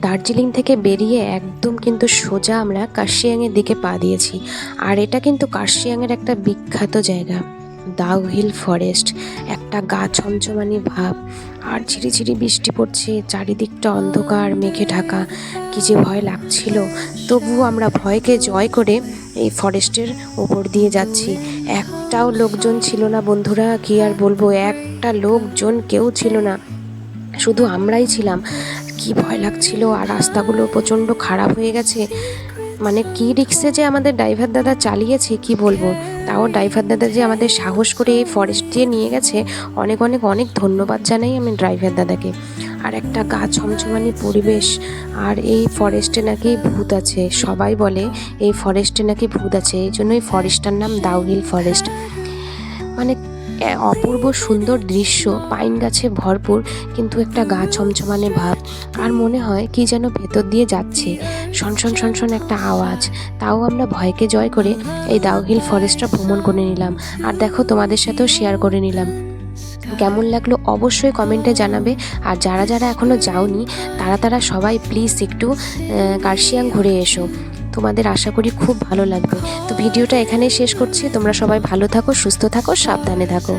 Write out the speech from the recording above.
দার্জিলিং থেকে বেরিয়ে একদম কিন্তু সোজা আমরা কার্শিয়াংয়ের দিকে পা দিয়েছি। আর এটা কিন্তু কার্শিয়াংয়ের একটা বিখ্যাত জায়গা। দাউ হিল ফরেস্ট, একটা গা ছমছমানি ভাব। আর ঝিরিঝিরি বৃষ্টি পড়ছে, চারিদিকটা অন্ধকার, মেঘে ঢাকা। কি যে ভয় লাগছিল। তবুও আমরা ভয়কে জয় করে এই ফরেস্টের ওপর দিয়ে যাচ্ছি। একটাও লোকজন ছিল না বন্ধুরা, কি আর বলব? একটা লোকজন কেউ ছিল না। শুধু আমরাই ছিলাম। কি ভয় লাগছিল আর রাস্তাগুলো প্রচণ্ড খারাপ হয়ে গেছে। মানে কি রিক্সে যে আমাদের ড্রাইভার দাদা চালিয়েছে, কি বলব? তাও ড্রাইভার দাদা যে আমাদের সাহস করে এই ফরেস্ট দিয়ে নিয়ে গেছে, অনেক অনেক অনেক ধন্যবাদ জানাই আমি ড্রাইভার দাদাকে। আর একটা গা ছমছমানি পরিবেশ, আর এই ফরেস্টে নাকি ভূত আছে, সবাই বলে এই ফরেস্টে নাকি ভূত আছে, এই জন্য এই ফরেস্টটার নাম দাউহিল ফরেস্ট মানে অপূর্ব সুন্দর দৃশ্য। পাইন গাছে ভরপুর কিন্তু একটা গা ছমছমানে ভাব। আর মনে হয় কি যেন ভেতর দিয়ে যাচ্ছে। শনশন শনশন একটা আওয়াজ। তাও আমরা ভয়কে জয় করে এই দাউহিল ফরেস্টটা ভ্রমণ করে নিলাম। আর দেখো, তোমাদের সাথেও শেয়ার করে নিলাম। কেমন লাগল অবশ্যই কমেন্টে জানাবে। আর যারা যারা এখনও যাওনি, তারা তারা সবাই প্লিজ একটু কার্শিয়াং ঘুরে এসো। তোমাদের আশা করি খুব ভালো লাগবে। তো ভিডিওটা এখানেই শেষ করছি। তোমরা সবাই ভালো থাকো, সুস্থ থাকো, সাবধানে থাকো।